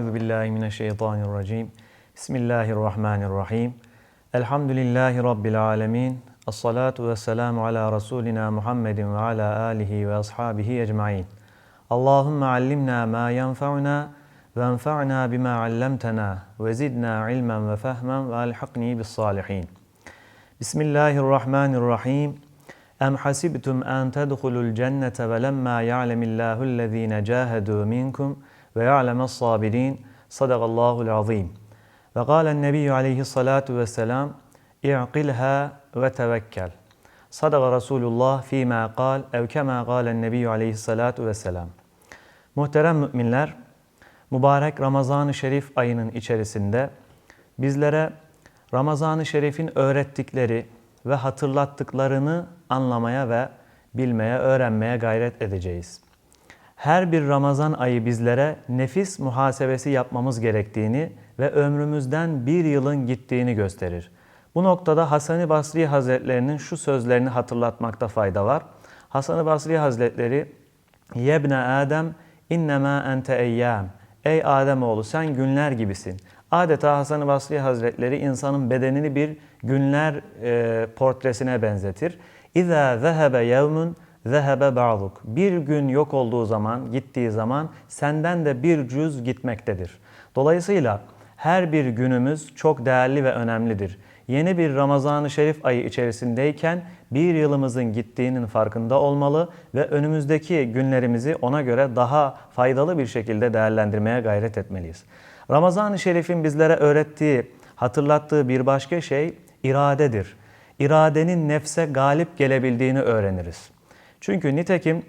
Euzu billahi mineşşeytanirracim. Bismillahirrahmanirrahim. Elhamdülillahi rabbil alamin. Essalatu vesselamu ala rasulina Muhammedin ve ala alihi ve ashabihi ecmaîn. Allahumme allimna ma yenfa'una ve enfa'na bima allamtana ve zidna ilmen ve fehmen ve alhaqni bis salihin. Bismillahirrahmanirrahim. Em hasibtum en tedhulul cennete ve lemma ya'lemillahu ellezine cahadu minkum ve ya'lemes sabirin. Sadakallahul azim. Ve kâlen nebiyyü aleyhissalatu vesselam i'qilha ve tevekkel. Sadaka Resulullah fîmâ kâl ev kemâ kâlen nebiyyü aleyhissalatu vesselam. Muhterem müminler, mübarek Ramazan-ı Şerif ayının içerisinde bizlere Ramazan-ı Şerif'in öğrettikleri ve hatırlattıklarını anlamaya ve bilmeye, öğrenmeye gayret edeceğiz. Her bir Ramazan ayı bizlere nefis muhasebesi yapmamız gerektiğini ve ömrümüzden bir yılın gittiğini gösterir. Bu noktada Hasan-ı Basri Hazretlerinin şu sözlerini hatırlatmakta fayda var. Hasan-ı Basri Hazretleri, Yebne Adem innema ente eyyam. Ey Ademoğlu sen günler gibisin. Adeta Hasan-ı Basri Hazretleri insanın bedenini bir günler e, portresine benzetir. İza zehebe yevmun zehebe ba'duk. Bir gün yok olduğu zaman, gittiği zaman senden de bir cüz gitmektedir. Dolayısıyla her bir günümüz çok değerli ve önemlidir. Yeni bir Ramazan-ı Şerif ayı içerisindeyken bir yılımızın gittiğinin farkında olmalı ve önümüzdeki günlerimizi ona göre daha faydalı bir şekilde değerlendirmeye gayret etmeliyiz. Ramazan-ı Şerif'in bizlere öğrettiği, hatırlattığı bir başka şey iradedir. İradenin nefse galip gelebildiğini öğreniriz. Çünkü nitekim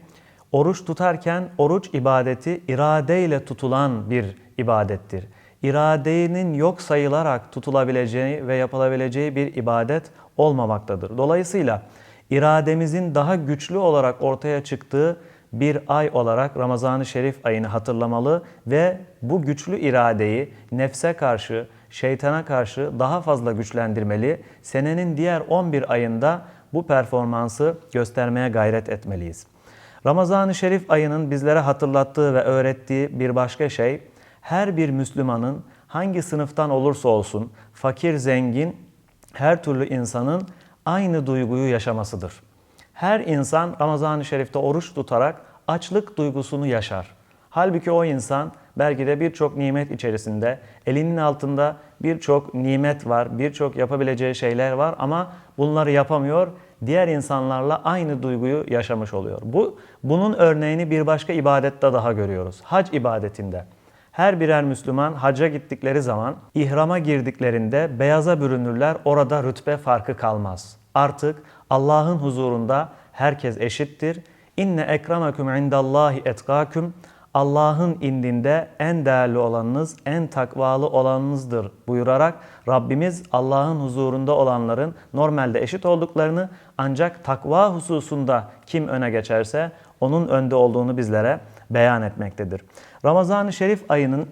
oruç tutarken oruç ibadeti iradeyle tutulan bir ibadettir. İradenin yok sayılarak tutulabileceği ve yapılabileceği bir ibadet olmamaktadır. Dolayısıyla irademizin daha güçlü olarak ortaya çıktığı bir ay olarak Ramazan-ı Şerif ayını hatırlamalı ve bu güçlü iradeyi nefse karşı, şeytana karşı daha fazla güçlendirmeli. Senenin diğer 11 ayında bu performansı göstermeye gayret etmeliyiz. Ramazan-ı Şerif ayının bizlere hatırlattığı ve öğrettiği bir başka şey, her bir Müslümanın hangi sınıftan olursa olsun, fakir, zengin, her türlü insanın aynı duyguyu yaşamasıdır. Her insan Ramazan-ı Şerif'te oruç tutarak açlık duygusunu yaşar. Halbuki o insan belki de birçok nimet içerisinde, elinin altında birçok nimet var, birçok yapabileceği şeyler var ama bunları yapamıyor. Diğer insanlarla aynı duyguyu yaşamış oluyor. Bu bunun örneğini bir başka ibadette daha görüyoruz. Hac ibadetinde. Her birer Müslüman hacca gittikleri zaman ihrama girdiklerinde beyaza bürünürler. Orada rütbe farkı kalmaz. Artık Allah'ın huzurunda herkes eşittir. İnne ekrameküm indallahi etkaküm. Allah'ın indinde en değerli olanınız, en takvalı olanınızdır buyurarak Rabbimiz Allah'ın huzurunda olanların normalde eşit olduklarını ancak takva hususunda kim öne geçerse onun önde olduğunu bizlere beyan etmektedir. Ramazan-ı Şerif ayının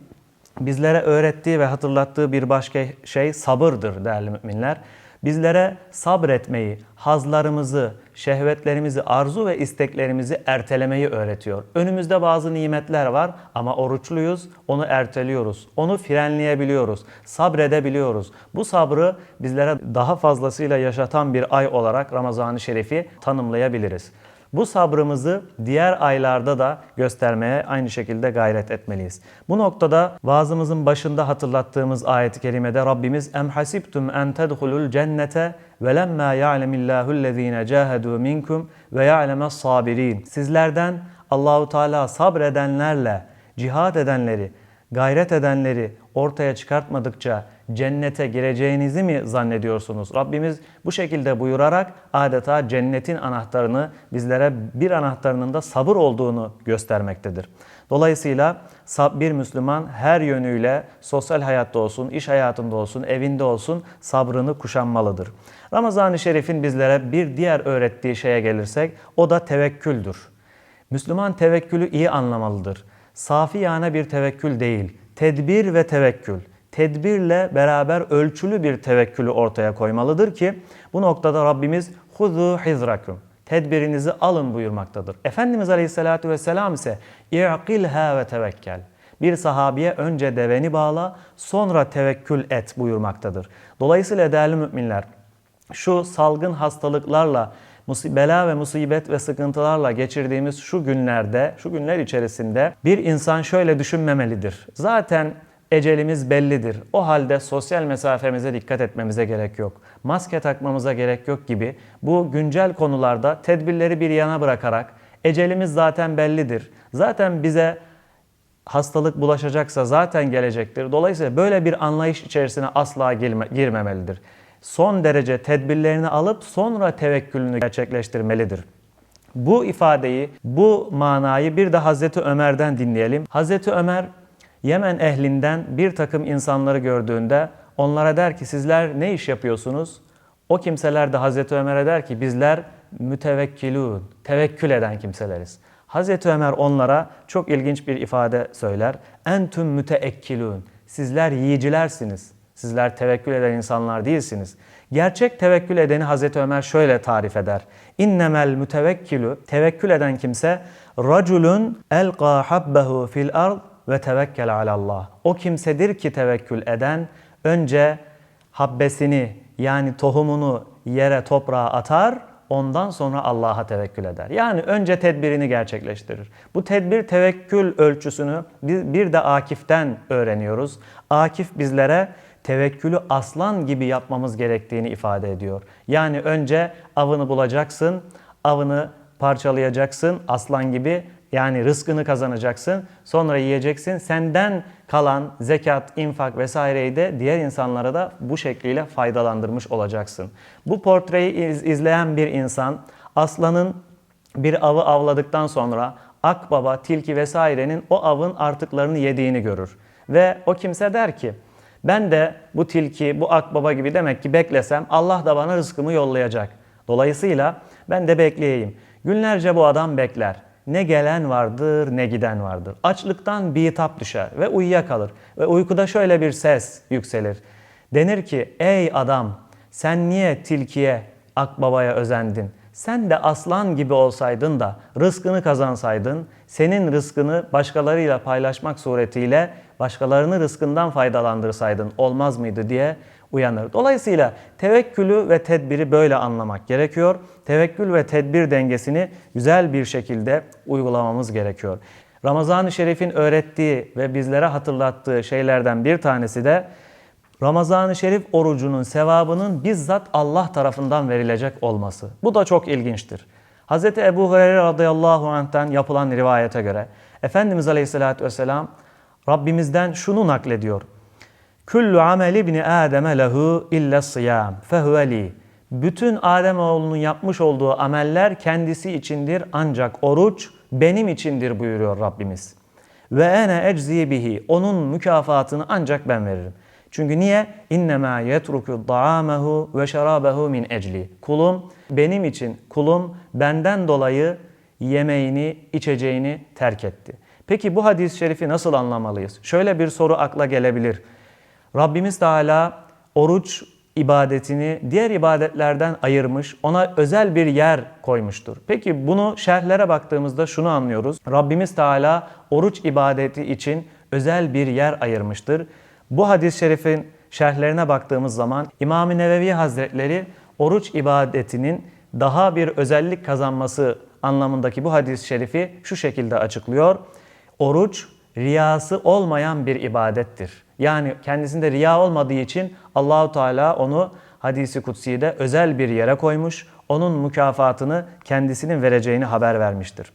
bizlere öğrettiği ve hatırlattığı bir başka şey sabırdır değerli müminler. Bizlere sabretmeyi, hazlarımızı, şehvetlerimizi, arzu ve isteklerimizi ertelemeyi öğretiyor. Önümüzde bazı nimetler var ama oruçluyuz, onu erteliyoruz. Onu frenleyebiliyoruz, sabredebiliyoruz. Bu sabrı bizlere daha fazlasıyla yaşatan bir ay olarak Ramazan-ı Şerif'i tanımlayabiliriz. Bu sabrımızı diğer aylarda da göstermeye aynı şekilde gayret etmeliyiz. Bu noktada vaazımızın başında hatırlattığımız ayet-i kerimede Rabbimiz em hasibtum en tedhulul cennete ve lemma ya'lemillahu ellezine cahadu minkum ve ya'lemes sabirin. Sizlerden Allahu Teala sabredenlerle cihad edenleri, gayret edenleri ortaya çıkartmadıkça cennete gireceğinizi mi zannediyorsunuz? Rabbimiz bu şekilde buyurarak adeta cennetin anahtarını bizlere bir anahtarının da sabır olduğunu göstermektedir. Dolayısıyla bir Müslüman her yönüyle sosyal hayatta olsun, iş hayatında olsun, evinde olsun sabrını kuşanmalıdır. Ramazan-ı Şerif'in bizlere bir diğer öğrettiği şeye gelirsek o da tevekküldür. Müslüman tevekkülü iyi anlamalıdır. Safi yani bir tevekkül değil, tedbir ve tevekkül tedbirle beraber ölçülü bir tevekkülü ortaya koymalıdır ki bu noktada Rabbimiz huzu hizrakum tedbirinizi alın buyurmaktadır. Efendimiz Aleyhisselatü Vesselam ise i'qilha ve tevekkel Bir sahabiye önce deveni bağla, sonra tevekkül et buyurmaktadır. Dolayısıyla değerli müminler, şu salgın hastalıklarla, bela ve musibet ve sıkıntılarla geçirdiğimiz şu günlerde, şu günler içerisinde bir insan şöyle düşünmemelidir. Zaten ecelimiz bellidir. O halde sosyal mesafemize dikkat etmemize gerek yok. Maske takmamıza gerek yok gibi bu güncel konularda tedbirleri bir yana bırakarak ecelimiz zaten bellidir. Zaten bize hastalık bulaşacaksa zaten gelecektir. Dolayısıyla böyle bir anlayış içerisine asla girme, girmemelidir. Son derece tedbirlerini alıp sonra tevekkülünü gerçekleştirmelidir. Bu ifadeyi, bu manayı bir de Hazreti Ömer'den dinleyelim. Hazreti Ömer Yemen ehlinden bir takım insanları gördüğünde onlara der ki sizler ne iş yapıyorsunuz? O kimseler de Hazreti Ömer'e der ki bizler mütevekkilun, tevekkül eden kimseleriz. Hazreti Ömer onlara çok ilginç bir ifade söyler. Entüm müteekkilun. Sizler yiyicilersiniz. Sizler tevekkül eden insanlar değilsiniz. Gerçek tevekkül edeni Hazreti Ömer şöyle tarif eder. İnnemel mütevekkilu. Tevekkül eden kimse raculun elqa habbehu fil ard ve tevekkel alallah. O kimsedir ki tevekkül eden önce habbesini yani tohumunu yere toprağa atar ondan sonra Allah'a tevekkül eder. Yani önce tedbirini gerçekleştirir. Bu tedbir tevekkül ölçüsünü bir de Akif'ten öğreniyoruz. Akif bizlere tevekkülü aslan gibi yapmamız gerektiğini ifade ediyor. Yani önce avını bulacaksın, avını parçalayacaksın aslan gibi yani rızkını kazanacaksın. Sonra yiyeceksin. Senden kalan zekat, infak vesaireyi de diğer insanlara da bu şekliyle faydalandırmış olacaksın. Bu portreyi iz- izleyen bir insan aslanın bir avı avladıktan sonra akbaba, tilki vesairenin o avın artıklarını yediğini görür. Ve o kimse der ki ben de bu tilki, bu akbaba gibi demek ki beklesem Allah da bana rızkımı yollayacak. Dolayısıyla ben de bekleyeyim. Günlerce bu adam bekler. Ne gelen vardır ne giden vardır. Açlıktan bitap düşer ve uyuyakalır. Ve uykuda şöyle bir ses yükselir. Denir ki ey adam sen niye tilkiye, akbabaya özendin? Sen de aslan gibi olsaydın da rızkını kazansaydın, senin rızkını başkalarıyla paylaşmak suretiyle başkalarını rızkından faydalandırsaydın olmaz mıydı diye uyanır. Dolayısıyla tevekkülü ve tedbiri böyle anlamak gerekiyor. Tevekkül ve tedbir dengesini güzel bir şekilde uygulamamız gerekiyor. Ramazan-ı Şerif'in öğrettiği ve bizlere hatırlattığı şeylerden bir tanesi de Ramazan-ı Şerif orucunun sevabının bizzat Allah tarafından verilecek olması. Bu da çok ilginçtir. Hz. Ebu Hureyre radıyallahu anh'ten yapılan rivayete göre Efendimiz aleyhissalatü vesselam Rabbimizden şunu naklediyor. Kullu amel ibni Adem'e lehu illa sıyam fehuve li. Bütün Ademoğlunun yapmış olduğu ameller kendisi içindir ancak oruç benim içindir buyuruyor Rabbimiz. Ve ene eczi bihi. Onun mükafatını ancak ben veririm. Çünkü niye? İnnemâ yetruku da'amehu ve şerabehu min ecli. Kulum benim için, kulum benden dolayı yemeğini, içeceğini terk etti. Peki bu hadis-i şerifi nasıl anlamalıyız? Şöyle bir soru akla gelebilir. Rabbimiz Teala oruç ibadetini diğer ibadetlerden ayırmış, ona özel bir yer koymuştur. Peki bunu şerhlere baktığımızda şunu anlıyoruz. Rabbimiz Teala oruç ibadeti için özel bir yer ayırmıştır. Bu hadis-i şerifin şerhlerine baktığımız zaman İmam-ı Nevevi Hazretleri oruç ibadetinin daha bir özellik kazanması anlamındaki bu hadis-i şerifi şu şekilde açıklıyor. Oruç riyası olmayan bir ibadettir. Yani kendisinde riya olmadığı için Allahu Teala onu hadisi kutsi'de özel bir yere koymuş. Onun mükafatını kendisinin vereceğini haber vermiştir.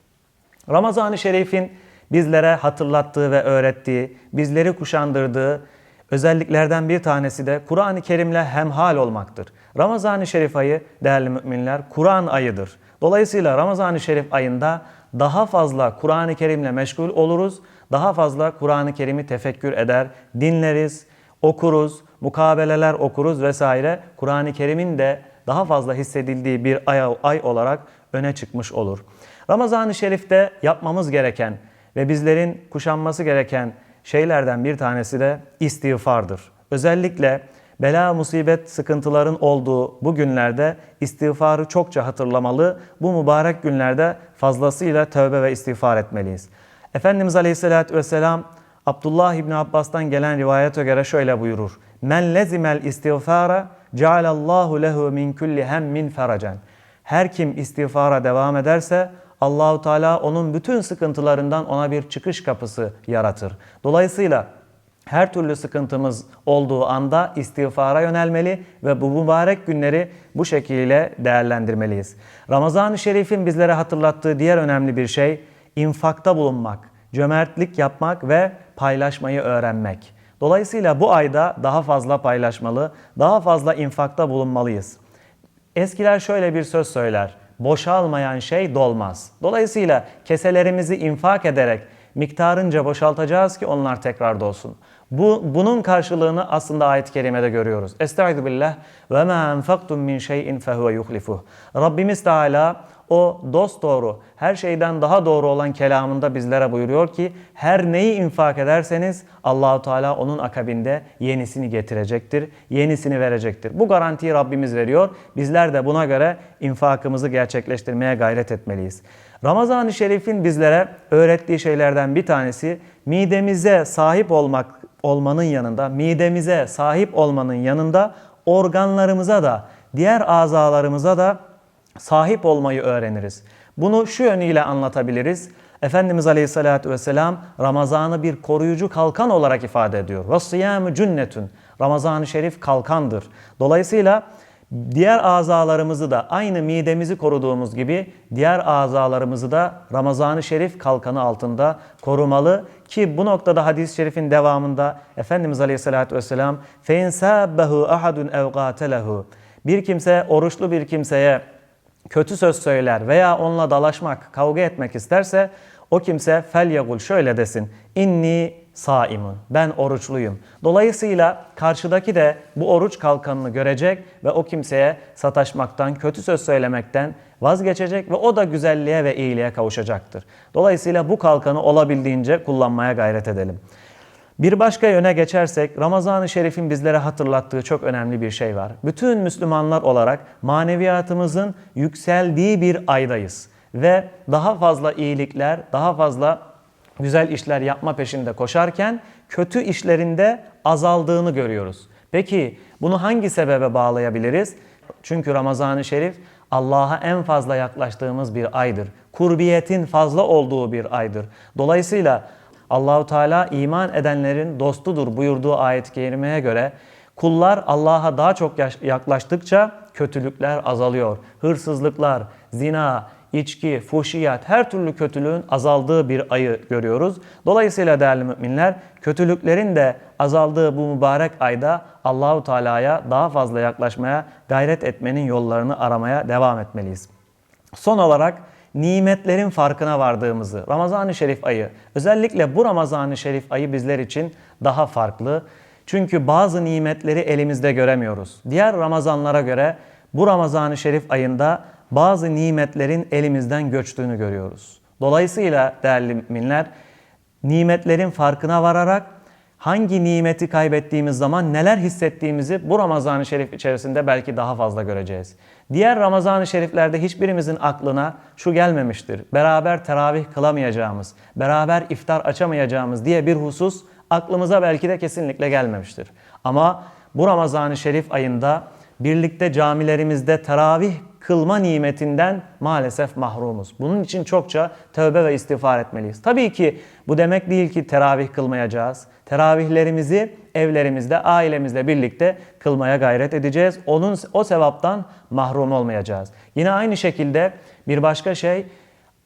Ramazan-ı Şerif'in bizlere hatırlattığı ve öğrettiği, bizleri kuşandırdığı özelliklerden bir tanesi de Kur'an-ı Kerim'le hemhal olmaktır. Ramazan-ı Şerif ayı değerli müminler Kur'an ayıdır. Dolayısıyla Ramazan-ı Şerif ayında daha fazla Kur'an-ı Kerim'le meşgul oluruz. Daha fazla Kur'an-ı Kerim'i tefekkür eder, dinleriz, okuruz, mukabeleler okuruz vesaire. Kur'an-ı Kerim'in de daha fazla hissedildiği bir ay, ay olarak öne çıkmış olur. Ramazan-ı Şerif'te yapmamız gereken ve bizlerin kuşanması gereken şeylerden bir tanesi de istiğfardır. Özellikle bela, musibet, sıkıntıların olduğu bu günlerde istiğfarı çokça hatırlamalı. Bu mübarek günlerde fazlasıyla tövbe ve istiğfar etmeliyiz. Efendimiz Aleyhisselatü Vesselam Abdullah İbni Abbas'tan gelen rivayete göre şöyle buyurur. Men lezimel istiğfara cealallahu lehu min kulli hemmin feracen. Her kim istiğfara devam ederse Allahu Teala onun bütün sıkıntılarından ona bir çıkış kapısı yaratır. Dolayısıyla her türlü sıkıntımız olduğu anda istiğfara yönelmeli ve bu mübarek günleri bu şekilde değerlendirmeliyiz. Ramazan-ı Şerif'in bizlere hatırlattığı diğer önemli bir şey infakta bulunmak, cömertlik yapmak ve paylaşmayı öğrenmek. Dolayısıyla bu ayda daha fazla paylaşmalı, daha fazla infakta bulunmalıyız. Eskiler şöyle bir söz söyler. Boşalmayan şey dolmaz. Dolayısıyla keselerimizi infak ederek miktarınca boşaltacağız ki onlar tekrar dolsun. Bu bunun karşılığını aslında ayet-i kerimede görüyoruz. Estaizu billah ve ma enfaktum min şeyin fehuve yuhlifuh. Rabbimiz Teala o dost doğru, her şeyden daha doğru olan kelamında bizlere buyuruyor ki her neyi infak ederseniz Allahu Teala onun akabinde yenisini getirecektir, yenisini verecektir. Bu garantiyi Rabbimiz veriyor. Bizler de buna göre infakımızı gerçekleştirmeye gayret etmeliyiz. Ramazan-ı Şerif'in bizlere öğrettiği şeylerden bir tanesi midemize sahip olmak olmanın yanında, midemize sahip olmanın yanında organlarımıza da, diğer azalarımıza da sahip olmayı öğreniriz. Bunu şu yönüyle anlatabiliriz. Efendimiz Aleyhisselatü Vesselam Ramazan'ı bir koruyucu kalkan olarak ifade ediyor. وَالصِّيَامُ cünnetün. Ramazan-ı Şerif kalkandır. Dolayısıyla diğer azalarımızı da aynı midemizi koruduğumuz gibi diğer azalarımızı da Ramazan-ı Şerif kalkanı altında korumalı ki bu noktada hadis-i şerifin devamında Efendimiz Aleyhisselatü Vesselam فَاِنْ سَابَّهُ اَحَدٌ اَوْقَاتَلَهُ Bir kimse oruçlu bir kimseye kötü söz söyler veya onunla dalaşmak, kavga etmek isterse o kimse fel yagul şöyle desin. İnni saimun. Ben oruçluyum. Dolayısıyla karşıdaki de bu oruç kalkanını görecek ve o kimseye sataşmaktan, kötü söz söylemekten vazgeçecek ve o da güzelliğe ve iyiliğe kavuşacaktır. Dolayısıyla bu kalkanı olabildiğince kullanmaya gayret edelim. Bir başka yöne geçersek Ramazan-ı Şerif'in bizlere hatırlattığı çok önemli bir şey var. Bütün Müslümanlar olarak maneviyatımızın yükseldiği bir aydayız ve daha fazla iyilikler, daha fazla güzel işler yapma peşinde koşarken kötü işlerinde azaldığını görüyoruz. Peki bunu hangi sebebe bağlayabiliriz? Çünkü Ramazan-ı Şerif Allah'a en fazla yaklaştığımız bir aydır. Kurbiyetin fazla olduğu bir aydır. Dolayısıyla Allahu Teala iman edenlerin dostudur buyurduğu ayet-i kerimeye göre kullar Allah'a daha çok yaklaştıkça kötülükler azalıyor. Hırsızlıklar, zina, içki, fuhşiyat her türlü kötülüğün azaldığı bir ayı görüyoruz. Dolayısıyla değerli müminler kötülüklerin de azaldığı bu mübarek ayda Allahu Teala'ya daha fazla yaklaşmaya, gayret etmenin yollarını aramaya devam etmeliyiz. Son olarak nimetlerin farkına vardığımızı, Ramazan-ı Şerif ayı, özellikle bu Ramazan-ı Şerif ayı bizler için daha farklı. Çünkü bazı nimetleri elimizde göremiyoruz. Diğer Ramazanlara göre bu Ramazan-ı Şerif ayında bazı nimetlerin elimizden göçtüğünü görüyoruz. Dolayısıyla değerli müminler, nimetlerin farkına vararak hangi nimeti kaybettiğimiz zaman neler hissettiğimizi bu Ramazan-ı Şerif içerisinde belki daha fazla göreceğiz. Diğer Ramazan-ı Şeriflerde hiçbirimizin aklına şu gelmemiştir. Beraber teravih kılamayacağımız, beraber iftar açamayacağımız diye bir husus aklımıza belki de kesinlikle gelmemiştir. Ama bu Ramazan-ı Şerif ayında birlikte camilerimizde teravih kılma nimetinden maalesef mahrumuz. Bunun için çokça tövbe ve istiğfar etmeliyiz. Tabii ki bu demek değil ki teravih kılmayacağız. Teravihlerimizi evlerimizde, ailemizle birlikte kılmaya gayret edeceğiz. Onun o sevaptan mahrum olmayacağız. Yine aynı şekilde bir başka şey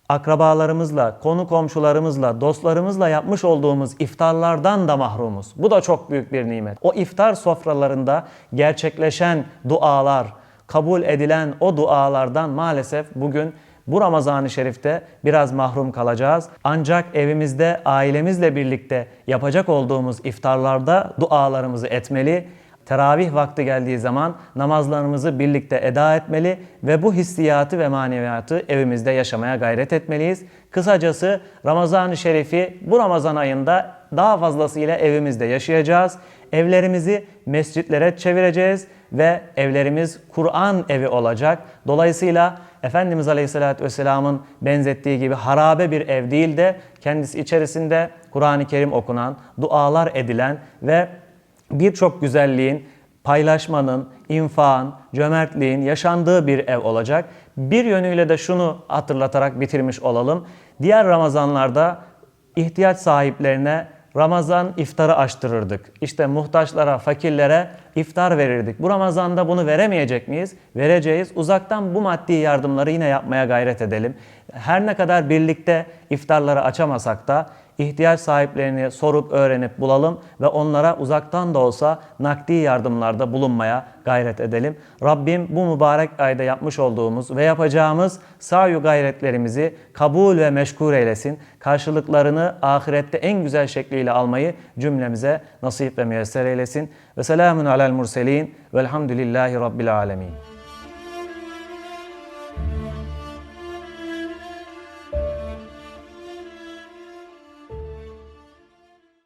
akrabalarımızla, konu komşularımızla, dostlarımızla yapmış olduğumuz iftarlardan da mahrumuz. Bu da çok büyük bir nimet. O iftar sofralarında gerçekleşen dualar, kabul edilen o dualardan maalesef bugün bu Ramazan-ı Şerif'te biraz mahrum kalacağız. Ancak evimizde ailemizle birlikte yapacak olduğumuz iftarlarda dualarımızı etmeli. Teravih vakti geldiği zaman namazlarımızı birlikte eda etmeli ve bu hissiyatı ve maneviyatı evimizde yaşamaya gayret etmeliyiz. Kısacası Ramazan-ı Şerif'i bu Ramazan ayında daha fazlasıyla evimizde yaşayacağız. Evlerimizi mescitlere çevireceğiz ve evlerimiz Kur'an evi olacak. Dolayısıyla Efendimiz Aleyhisselatü Vesselam'ın benzettiği gibi harabe bir ev değil de kendisi içerisinde Kur'an-ı Kerim okunan, dualar edilen ve birçok güzelliğin, paylaşmanın, infağın, cömertliğin yaşandığı bir ev olacak. Bir yönüyle de şunu hatırlatarak bitirmiş olalım. Diğer Ramazanlarda ihtiyaç sahiplerine Ramazan iftarı açtırırdık. İşte muhtaçlara, fakirlere iftar verirdik. Bu Ramazan'da bunu veremeyecek miyiz? Vereceğiz. Uzaktan bu maddi yardımları yine yapmaya gayret edelim. Her ne kadar birlikte iftarları açamasak da ihtiyaç sahiplerini sorup öğrenip bulalım ve onlara uzaktan da olsa nakdi yardımlarda bulunmaya gayret edelim. Rabbim bu mübarek ayda yapmış olduğumuz ve yapacağımız sayu gayretlerimizi kabul ve meşgul eylesin. Karşılıklarını ahirette en güzel şekliyle almayı cümlemize nasip ve müyesser eylesin. Ve selamun alel murselin velhamdülillahi rabbil alemin.